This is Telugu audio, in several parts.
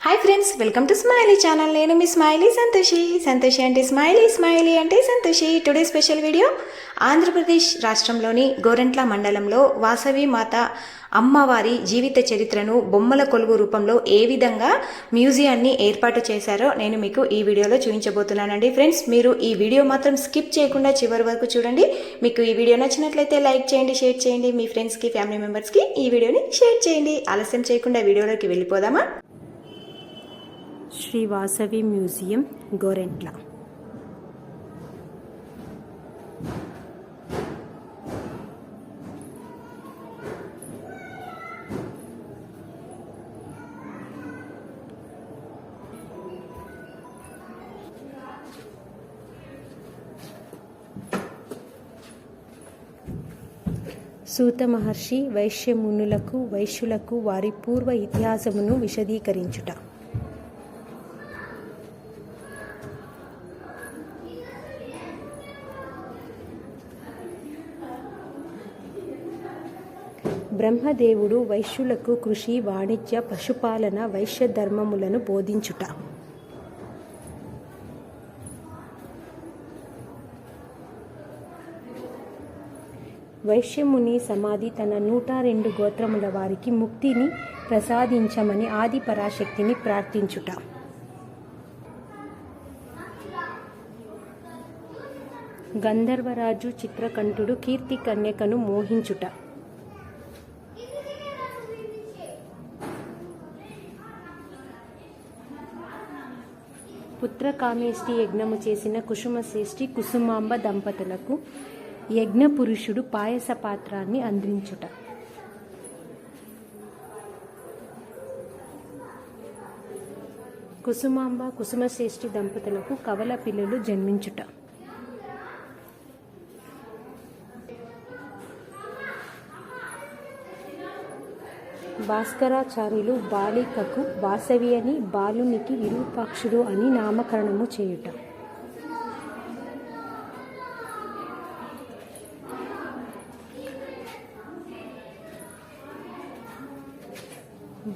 Hi friends welcome to smiley channel నేను మీ స్మైలీ సంతోషి సంతోషి అంటే స్మైలీ స్మైలీ అంటే Santoshi today special video Andhra Pradesh రాష్ట్రంలోని గోరంట్ల మండలంలో వాసవి మాత అమ్మవారి జీవిత చరిత్రను బొమ్మల కొలువు రూపంలో ఏ విధంగా మ్యూజియాన్ని ఏర్పాటు చేశారో నేను మీకు ఈ వీడియోలో చూపించబోతున్నానండి. ఫ్రెండ్స్ మీరు ఈ వీడియో మాత్రం స్కిప్ చేయకుండా చివరి వరకు చూడండి. మీకు ఈ వీడియో నచ్చినట్లయితే లైక్ చేయండి షేర్ చేయండి. మీ ఫ్రెండ్స్కి ఫ్యామిలీ మెంబర్స్కి ఈ వీడియోని షేర్ చేయండి. ఆలస్యం చేయకుండా వీడియోలోకి వెళ్ళిపోదామా? శ్రీ వాసవి మ్యూజియం గోరెంట్ల. సూత మహర్షి వైశ్యమునులకు వైశ్యులకు వారి పూర్వ ఇతిహాసమును విశదీకరించుట. బ్రహ్మదేవుడు వైశ్యులకు కృషి వాణిజ్య పశుపాలన వైశ్య ధర్మములను బోధించుట. వైశ్యముని సమాధి తన నూట రెండు గోత్రముల వారికి ముక్తిని ప్రసాదించమని ఆది పరాశక్తిని ప్రార్థించుట. గంధర్వరాజు చిత్రకంఠుడు కీర్తి కన్యకను మోహించుట. పుత్రకామేష్టి యజ్ఞము చేసిన కుసుమశ్రేష్ఠి కుసుమాంబ దంపతులకు యజ్ఞ పురుషుడు పాయస పాత్రాన్ని అందించుట. కుసుమాంబ కుసుమశ్రేష్ఠి దంపతులకు కవల పిల్లలు జన్మించుట. భాస్కరాచార్యులు బాలికకు వాసవి అని బాలునికి విరూపాక్షుడు అని నామకరణము చేయుట.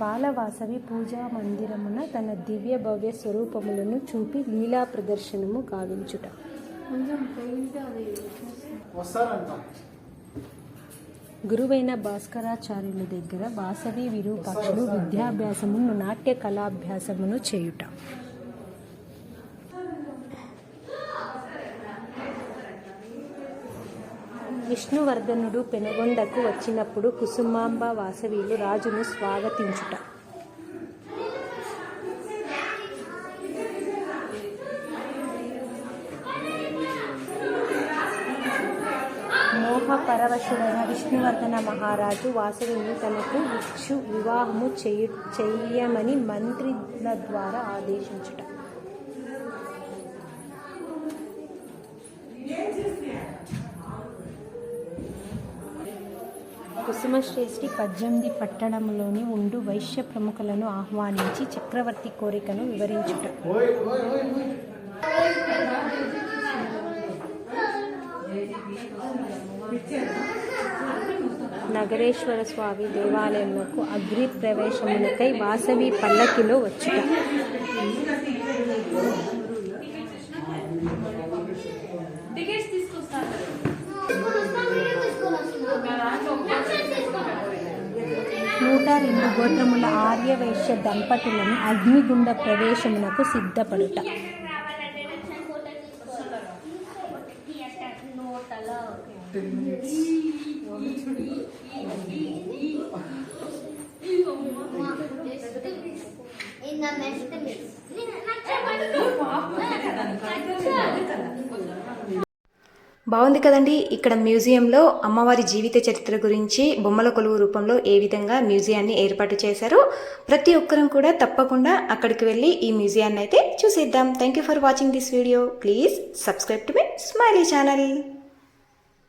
బాలవాసవి పూజా మందిరమున తన దివ్య భవ్య స్వరూపములను చూపి లీలా ప్రదర్శనము గావించుట. గురువైన భాస్కరాచార్యుల దగ్గర వాసవి విరూపాక్షులు విద్యాభ్యాసమును నాట్య కళాభ్యాసమును చేయుట. విష్ణువర్ధనుడు పెనుగొండకు వచ్చినప్పుడు కుసుమాంబ వాసవిలు రాజును స్వాగతించుట. మోహపరవశుడైన విష్ణువర్ధన మహారాజు వాసవిని తనకు ఇచ్చు వివాహము చేయు చెయ్యమని మంత్రుల ద్వారా ఆదేశించుట. కుసుమశ్రేష్ఠి పద్దెనిమిది పట్టణంలోని ఉండు వైశ్య ప్రముఖులను ఆహ్వానించి చక్రవర్తి కోరికను వివరించుట. నగరేశ్వర స్వామి దేవాలయములకు అగ్ని ప్రవేశమునకై వాసవి పల్లకిలో వచ్చుట. నూట రెండు గోత్రముల ఆర్యవైశ్య దంపతులను అగ్నిగుండ ప్రవేశమునకు సిద్ధపడుట. In the next బాగుంది కదండి. ఇక్కడ మ్యూజియంలో అమ్మవారి జీవిత చరిత్ర గురించి బొమ్మల కొలువు రూపంలో ఏ విధంగా మ్యూజియాన్ని ఏర్పాటు చేశారో ప్రతి ఒక్కరం కూడా తప్పకుండా అక్కడికి వెళ్ళి ఈ మ్యూజియాన్ని అయితే చూసేద్దాం. Thank you for watching this video please subscribe to my smiley channel